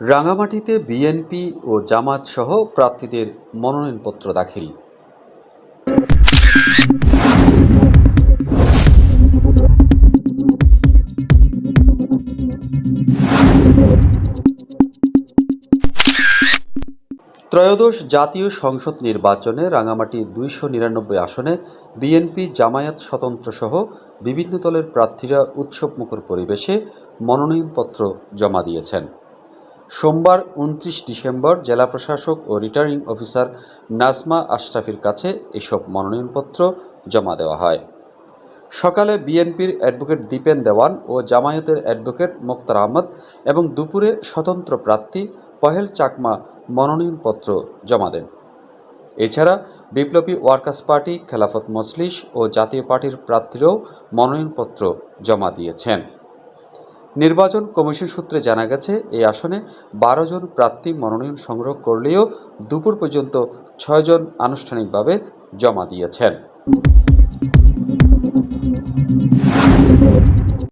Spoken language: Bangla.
রাঙামাটিতে বিএনপি ও জামাত সহ প্রার্থীদের মনোনয়নপত্র দাখিল। ত্রয়োদশ জাতীয় সংসদ নির্বাচনে রাঙামাটি দুইশো নিরানব্বই আসনে বিএনপি জামায়াত স্বতন্ত্র সহ বিভিন্ন দলের প্রার্থীরা উৎসবমুখর পরিবেশে মনোনয়নপত্র জমা দিয়েছেন। সোমবার উনত্রিশ ডিসেম্বর জেলা প্রশাসক ও রিটার্নিং অফিসার নাজমা আশরাফির কাছে এসব মনোনয়নপত্র জমা দেওয়া হয়। সকালে বিএনপির অ্যাডভোকেট দীপেন দেওয়ান ও জামায়াতের অ্যাডভোকেট মোক্তার আহমদ এবং দুপুরে স্বতন্ত্র প্রার্থী পহেল চাকমা মনোনয়নপত্র জমা দেন। এছাড়া বিপ্লবী ওয়ার্কার্স পার্টি, খেলাফত মজলিস ও জাতীয় পার্টির প্রার্থীরাও মনোনয়নপত্র জমা দিয়েছেন। নির্বাচন কমিশন সূত্রে জানা গেছে, এই আসনে বারো জন প্রার্থী মনোনয়ন সংগ্রহ করলেও দুপুর পর্যন্ত ছয়জন আনুষ্ঠানিকভাবে জমা দিয়েছেন।